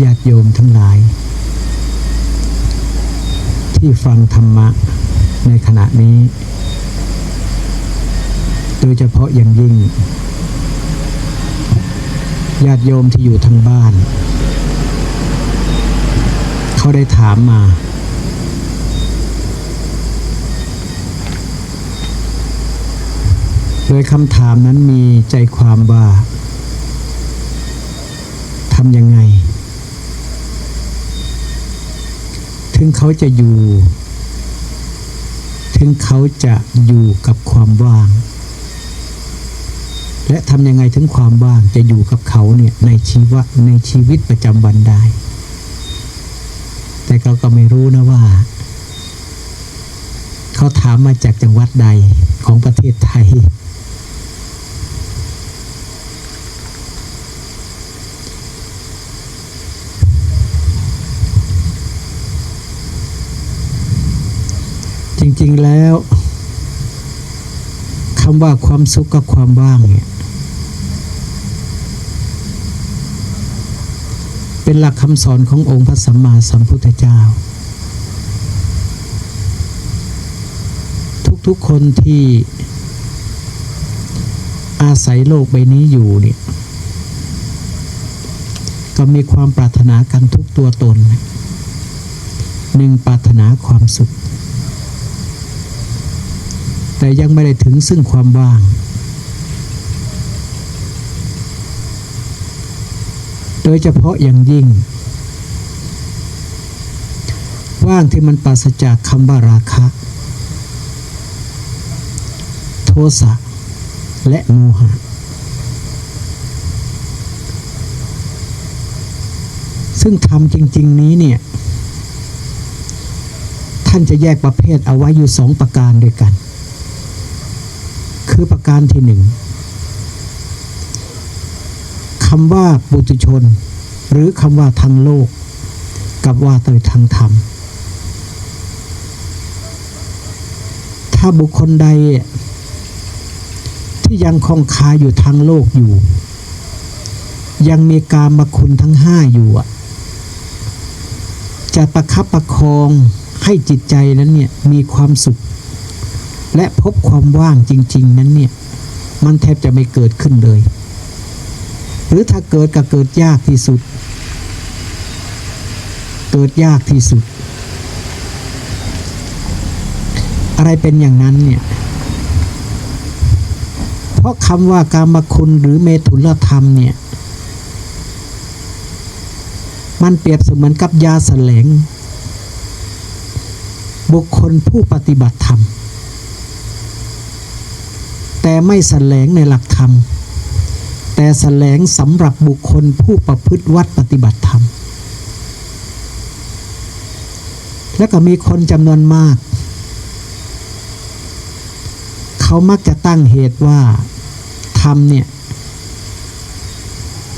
ญาติโยมทั้งหลาย ที่ฟังธรรมะในขณะนี้ โดยเฉพาะอย่างยิ่งญาติโยมที่อยู่ทางบ้าน เขาได้ถามมา โดยคำถามนั้นมีใจความว่าทำยังไง ถึงเขาจะอยู่ ถึงเขาจะอยู่กับความว่าง และทำยังไงถึงความว่างจะอยู่กับเขาเนี่ยในชีวะในชีวิตประจำวันได้ แต่เขาก็ไม่รู้นะว่า เขาถามมาจากจังหวัดใดของประเทศไทย จริง ๆแล้วคำว่าความสุขกับความว่างเนี่ยเป็นหลักคำสอนขององค์พระสัมมาสัมพุทธเจ้า ทุกๆคนที่อาศัยโลกใบนี้อยู่เนี่ยก็มีความปรารถนากันทุกตัวตนหนึ่งปรารถนาความสุข แต่ยังไม่ได้ถึงซึ่งความว่าง โดยเฉพาะอย่างยิ่ง ว่างที่มันปราศจากคำว่าราคะ โทสะ และโมหะ ซึ่งทำจริง ๆ นี้เนี่ยท่านจะแยกประเภทเอาไว้อยู่สองประการด้วยกัน คือประการที่หนึ่งคำว่าปุถุชน หรือคำว่าทางโลก กับว่าโดยทางธรรม ถ้าบุคคลใด ที่ยังคงคาอยู่ทางโลกอยู่ ยังมีกามคุณทั้งห้าอยู่จะประคับประคองให้จิตใจนั้นเนี่ยมีความสุข และพบความว่างจริง ๆ นั้นเนี่ย มันแทบจะไม่เกิดขึ้นเลย หรือถ้าเกิดก็เกิดยากที่สุด เกิดยากที่สุด อะไรเป็นอย่างนั้นเนี่ย เพราะคำว่ากามคุณหรือเมถุนธรรมเนี่ย มันเปรียบเสมือนกับยาแสลงบุคคลผู้ปฏิบัติธรรม แต่ไม่แสลงในหลักธรรม แต่แสลงสำหรับบุคคลผู้ประพฤติวัดปฏิบัติธรรม และก็มีคนจำนวนมาก เขามักจะตั้งเหตุว่าธรรมเนี่ย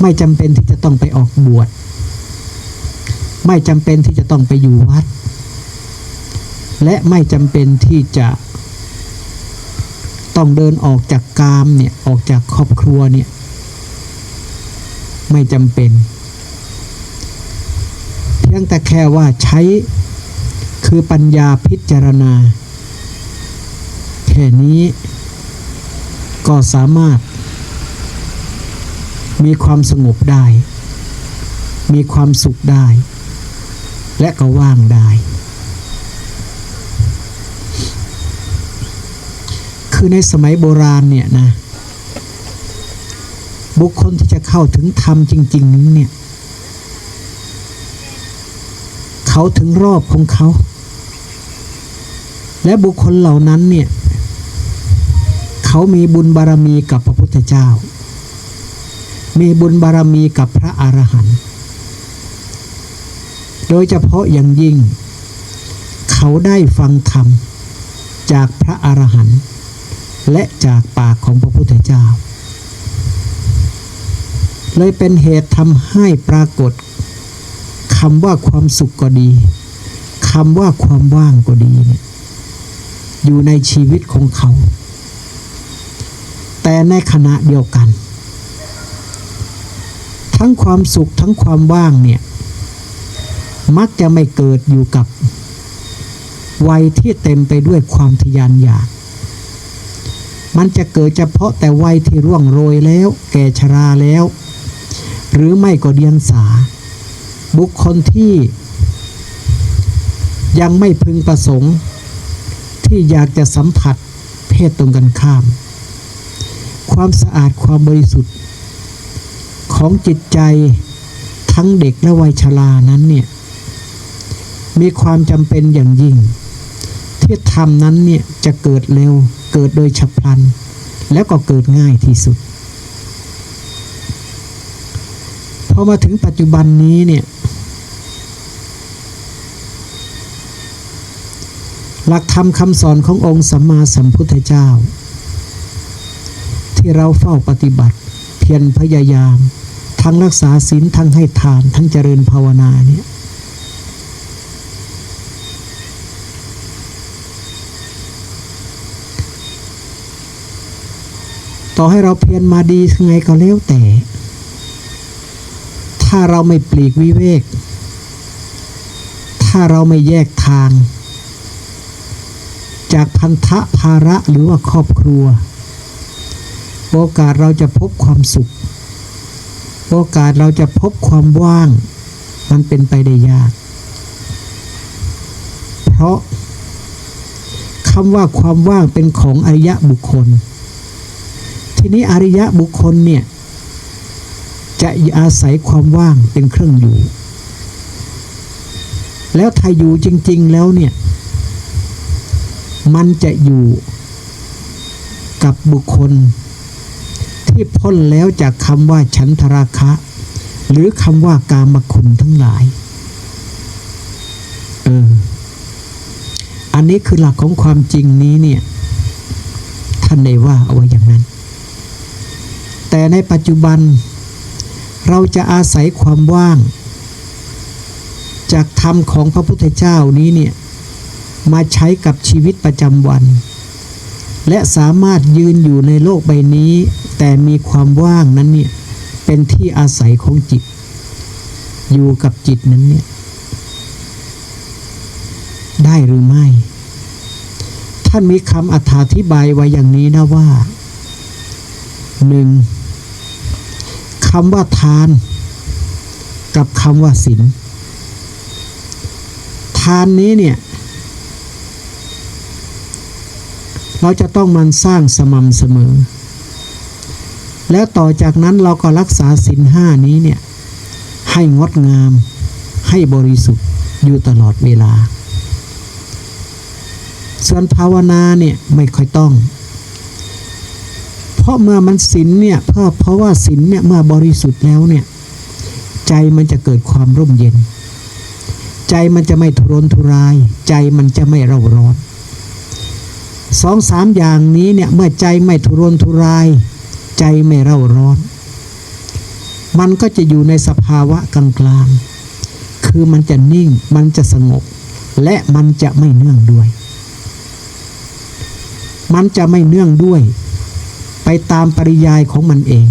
ไม่จำเป็นที่จะต้องไปออกบวช ไม่จำเป็นที่จะต้องไปอยู่วัด และไม่จำเป็นที่จะ ต้องเดินออกจากกามเนี่ยออกจากครอบครัวเนี่ยไม่จำเป็น เพียงแต่แค่ว่าใช้คือปัญญาพิจารณา แค่นี้ก็สามารถ มีความสงบได้ มีความสุขได้ และก็ว่างได้ คือในสมัยโบราณเนี่ยนะ บุคคลที่จะเข้าถึงธรรมจริง ๆ นี้เนี่ย เขาถึงรอบของเขา และบุคคลเหล่านั้นเนี่ย เขามีบุญบารมีกับพระพุทธเจ้า มีบุญบารมีกับพระอรหันต์โดยเฉพาะอย่างยิ่ง เขาได้ฟังธรรมจากพระอรหันต์ และจากปากของพระพุทธเจ้า เลยเป็นเหตุทำให้ปรากฏคำว่าความสุขก็ดีคำว่าความว่างก็ดีเนี่ยอยู่ในชีวิตของเขา แต่ในขณะเดียวกัน ทั้งความสุขทั้งความว่างเนี่ย มักจะไม่เกิดอยู่กับวัยที่เต็มไปด้วยความทยานอยาก มันจะเกิดเฉพาะแต่วัยที่ร่วงโรยแล้ว แก่ชราแล้ว หรือไม่ก็เดียงสา บุคคลที่ ยังไม่พึงประสงค์ ที่อยากจะสัมผัสเพศตรงกันข้าม ความสะอาดความบริสุทธิ์ ของจิตใจทั้งเด็กและวัยชรานั้นเนี่ยมีความจำเป็นอย่างยิ่ง ที่ทำนั้นเนี่ยจะเกิดเร็ว เกิดโดยฉับพลัน แล้วก็เกิดง่ายที่สุด พอมาถึงปัจจุบันนี้เนี่ย หลักธรรมคำสอนขององค์สัมมาสัมพุทธเจ้า ที่เราเฝ้าปฏิบัติ เพียรพยายาม ทั้งรักษาศีลทั้งให้ทานทั้งเจริญภาวนาเนี่ย ต่อให้เราเพียรมาดีไงก็แล้วแต่ ถ้าเราไม่ปลีกวิเวก ถ้าเราไม่แยกทาง จากพันธะภาระหรือว่าครอบครัว โอกาสเราจะพบความสุข โอกาสเราจะพบความว่าง มันเป็นไปได้ยาก เพราะคำว่าความว่างเป็นของอริยะบุคคล ทีนี้อริยะบุคคลเนี่ย จะอาศัยความว่างเป็นเครื่องอยู่ แล้วถ้าอยู่จริง ๆ แล้วเนี่ย มันจะอยู่กับบุคคล ที่พ้นแล้วจากคำว่าฉันทราคะ หรือคำว่ากามคุณทั้งหลาย เออ อันนี้คือหลักของความจริงนี้เนี่ย ท่านได้ว่าเอาไว้อย่างนั้น แต่ในปัจจุบัน เราจะอาศัยความว่าง จากธรรมของพระพุทธเจ้านี้เนี่ยมาใช้กับชีวิตประจำวัน และสามารถยืนอยู่ในโลกใบนี้ แต่มีความว่างนั้นเนี่ยเป็นที่อาศัยของจิต อยู่กับจิตนั้นเนี่ยได้หรือไม่ ท่านมีคำอธิบายไว้อย่างนี้นะว่าหนึ่ง คำว่าทาน กับคำว่าศีลทานนี้เนี่ยเราจะต้องมันสร้างสม่ำเสมอ แล้วต่อจากนั้นเราก็รักษาศีลห้านี้เนี่ยให้งดงาม ให้บริสุทธิ์อยู่ตลอดเวลา ส่วนภาวนาเนี่ยไม่ค่อยต้อง ราะเมื่อมันศีลเนี่ยเพราะเพราะว่าศีลเนี่ยเมื่อบริสุทธิ์แล้วเนี่ยใจมันจะเกิดความร่มเย็น ใจมันจะไม่ทุรนทุราย ใจมันจะไม่เร่าร้อนสองสามอย่างนี้เนี่ยเมื่อใจไม่ทุรนทุราย ใจไม่เร่าร้อน มันก็จะอยู่ในสภาวะกลางๆคือมันจะนิ่งมันจะสงบ และมันจะไม่เนื่องด้วย มันจะไม่เนื่องด้วย ไปตามปริยายของมันเอง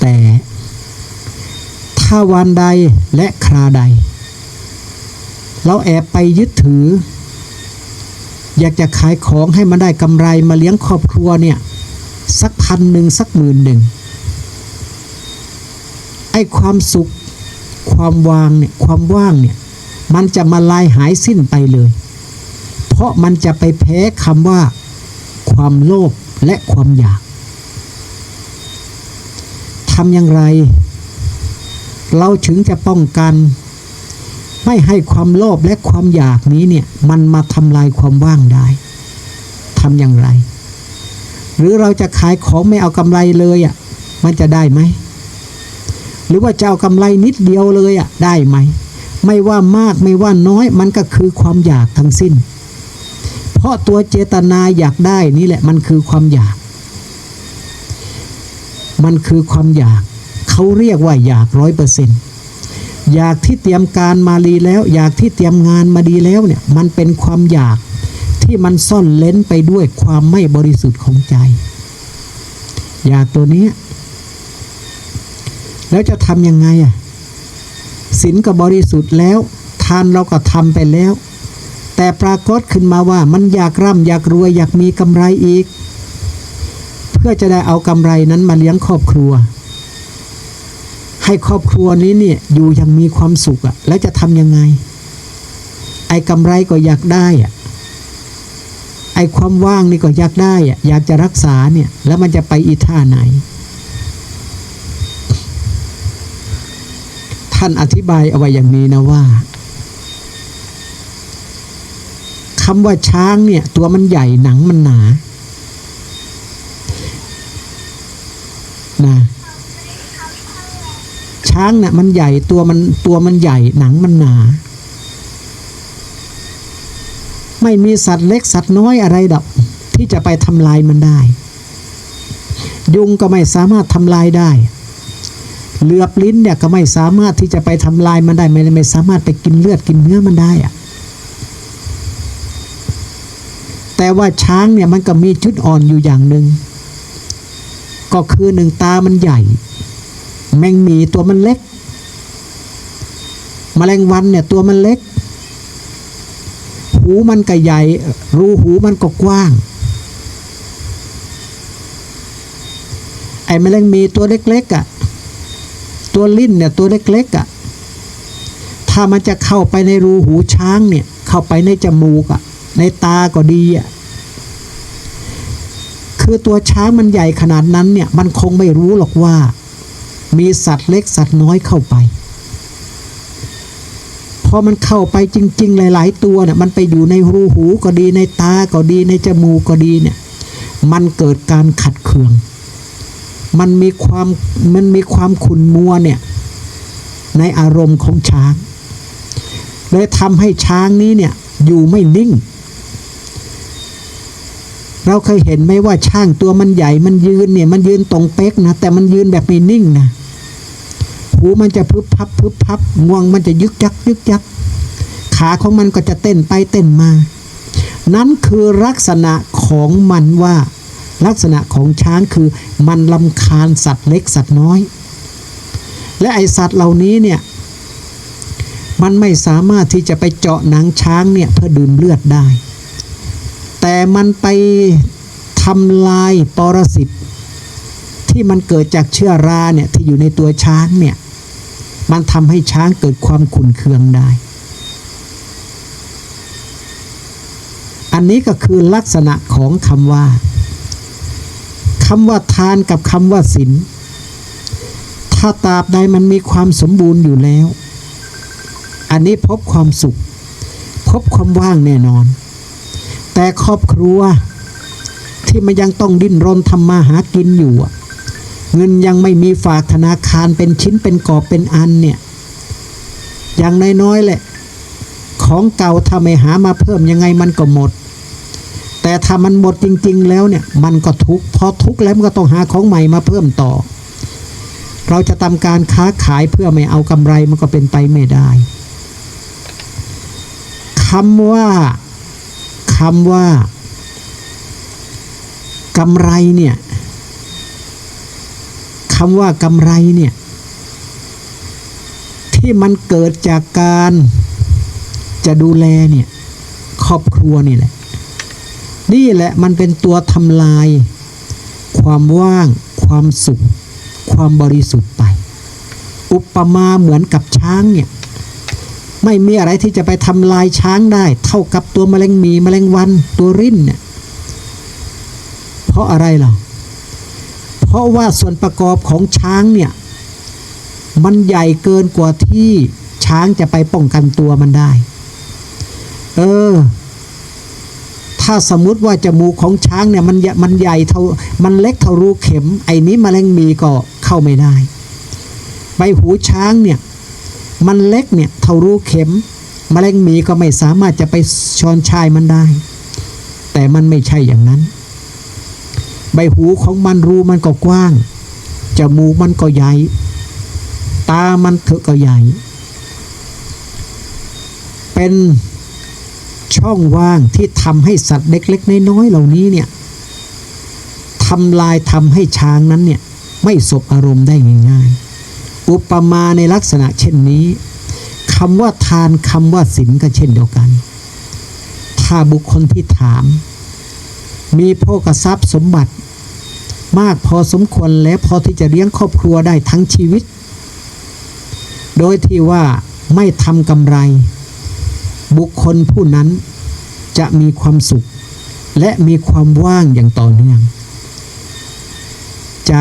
แต่ถ้าวันใดและคราใด เราแอบไปยึดถือ อยากจะขายของให้มันได้กำไรมาเลี้ยงครอบครัวเนี่ย สักพันหนึ่งสักหมื่นหนึ่งไอ้ความสุข ความวางเนี่ยความว่างเนี่ยมันจะมาลายหายสิ้นไปเลย เพราะมันจะไปแพ้คำว่า ความโลภและความอยากทำอย่างไร เราถึงจะป้องกัน ไม่ให้ความโลภและความอยากนี้เนี่ย มันมาทำลายความว่างได้ทำอย่างไร หรือเราจะขายของไม่เอากำไรเลยอะ่ะมันจะได้ไหม หรือว่าจะเอากำไรนิดเดียวเลยอะ่ะได้ไหม ไม่ว่ามากไม่ว่าน้อย มันก็คือความอยากทั้งสิ้น เพราะตัวเจตนาอยากได้นี่แหละมันคือความอยาก มันคือความอยาก เขาเรียกว่าอยากร้อยเปอร์เซ็นต์อยากที่เตรียมการมาดีแล้ว อยากที่เตรียมงานมาดีแล้วเนี่ยมันเป็นความอยากที่มันซ่อนเล้นไปด้วยความไม่บริสุทธิ์ของใจ อยากตัวนี้ แล้วจะทำยังไงอะศีลก็บริสุทธิ์แล้ว ทานเราก็ทำไปแล้ว แต่ปรากฏขึ้นมาว่ามันอยากร่ำอยากรวยอยากมีกำไรอีก เพื่อจะได้เอากำไรนั้นมาเลี้ยงครอบครัว ให้ครอบครัวนี้เนี่ยอยู่อยังมีความสุขอะแล้วจะทำยังไง ไอ้กำไรก็อยากได้อะไอ้ความว่างนี่ก็อยากได้อะอยากจะรักษาเนี่ยแล้วมันจะไปอีท่าไหน ท่านอธิบายเอาไว้อย่างนี้นะว่า คำว่าช้างเนี่ย ตัวมันใหญ่หนังมันหนานะช้างเนี่ยมันใหญ่ตัวมันตัวมันใหญ่หนังมันหนา ไม่มีสัตว์เล็กสัตว์น้อยอะไรดอก ที่จะไปทำลายมันได้ ยุงก็ไม่สามารถทำลายได้เหลือบลิ้นเนี่ยก็ไม่สามารถที่จะไปทำลายมันได้ไม่ไม่สามารถไปกินเลือดกินเนื้อมันได้อะ แต่ว่าช้างเนี่ยมันก็มีจุดอ่อนอยู่อย่างหนึ่งก็คือหนึ่งตามันใหญ่ แมงมีตัวมันเล็กแมลงวันเนี่ยตัวมันเล็ก หูมันก็ใหญ่ รูหูมันก็กว้าง ไอ้แมลงมีตัวเล็กๆอะ่ะตัวลิ้นเนี่ยตัวเล็กๆอะ่ะถ้ามันจะเข้าไปในรูหูช้างเนี่ย เข้าไปในจมูกอะ่ะ ในตาก็ดีอะคือตัวช้างมันใหญ่ขนาดนั้นเนี่ย มันคงไม่รู้หรอกว่า มีสัตว์เล็กสัตว์น้อยเข้าไป พอมันเข้าไปจริง ๆ หลาย ๆ ตัวเนี่ย มันไปอยู่ในรูหูก็ดีในตาก็ดีในจมูกก็ดีเนี่ย มันเกิดการขัดเคือง มันมีความมันมีความขุ่นมัวเนี่ย ในอารมณ์ของช้างเลยทำให้ช้างนี้เนี่ยอยู่ไม่นิ่ง เราเคยเห็นไหมว่าช่างตัวมันใหญ่มันยืนเนี่ยมันยืนตรงเป๊กนะแต่มันยืนแบบไม่นิ่งนะหูมันจะพึบพับพึบพับงวงมันจะยึกยักยึกยัก ขาของมันก็จะเต้นไปเต้นมา นั่นคือลักษณะของมันว่า ลักษณะของช้างคือมันลำคาญสัตว์เล็กสัตว์น้อย และไอสัตว์เหล่านี้เนี่ยมันไม่สามารถที่จะไปเจาะหนังช้างเนี่ยเพื่อดื่มเลือดได้ แต่มันไปทำลายปรสิตที่มันเกิดจากเชื้อราเนี่ยที่อยู่ในตัวช้างเนี่ยมันทำให้ช้างเกิดความขุ่นเคืองได้ อันนี้ก็คือลักษณะของคำว่าคำว่าทานกับคำว่าศีลถ้าตราบใดมันมีความสมบูรณ์อยู่แล้ว อันนี้พบความสุข พบความว่างแน่นอน แต่ครอบครัว ที่มันยังต้องดิ้นรนทำมาหากินอยู่ เงินยังไม่มีฝากธนาคารเป็นชิ้นเป็นกอบเป็นอันเนี่ย อย่างน้อยๆแหละ ของเก่าถ้าไม่หามาเพิ่มยังไงมันก็หมด แต่ถ้ามันหมดจริง ๆ แล้วเนี่ย มันก็ทุกพอทุกแล้วมันก็ต้องหาของใหม่มาเพิ่มต่อ เราจะทำการค้าขายเพื่อไม่เอากำไรมันก็เป็นไปไม่ได้คำว่า คำว่ากำไรเนี่ยคำว่ากำไรเนี่ยที่มันเกิดจากการจะดูแลเนี่ยครอบครัวนี่แหละ นี่แหละมันเป็นตัวทำลาย ความว่าง ความสุข ความบริสุทธิ์ไป อุปมาเหมือนกับช้างเนี่ย ไม่มีอะไรที่จะไปทำลายช้างได้ เท่ากับตัวแมลงมีแมลงวันตัวริ้นเนี่ยเพราะอะไรล่ะเพราะว่าส่วนประกอบของช้างเนี่ยมันใหญ่เกินกว่าที่ช้างจะไปป้องกันตัวมันได้ เออ ถ้าสมมติว่าจมูกของช้างเนี่ยมันใหญ่มันใหญ่เท่ามันเล็กเท่ารูเข็ม ไอ้นี้แมลงมีก็เข้าไม่ได้ ใบหูช้างเนี่ย มันเล็กเนี่ยเท่ารูเข็มแมลงหมีก็ไม่สามารถจะไปช้อนชายมันได้ แต่มันไม่ใช่อย่างนั้น ใบหูของมันรูมันก็กว้างจมูกมันก็ใหญ่ ตามันเถอะก็ใหญ่ เป็นช่องว่างที่ทำให้สัตว์เล็กๆน้อยๆเหล่านี้เนี่ยทำลายทำให้ช้างนั้นเนี่ยไม่สบอารมณ์ได้ง่ายๆ อุปมาในลักษณะเช่นนี้คำว่าทานคำว่าศีลก็เช่นเดียวกัน ถ้าบุคคลที่ถาม มีโภกทรัพย์สมบัติ มากพอสมควรและพอที่จะเลี้ยงครอบครัวได้ทั้งชีวิต โดยที่ว่าไม่ทำกำไร บุคคลผู้นั้นจะมีความสุข และมีความว่างอย่างต่อเนื่อง ใจ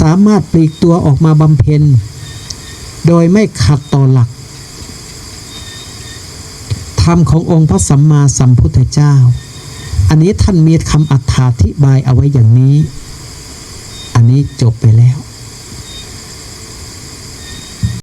สามารถปลีกตัวออกมาบำเพ็ญ โดยไม่ขัดต่อหลัก ธรรมขององค์พระสัมมาสัมพุทธเจ้า อันนี้ท่านมีคำอธิบายเอาไว้อย่างนี้ อันนี้จบไปแล้ว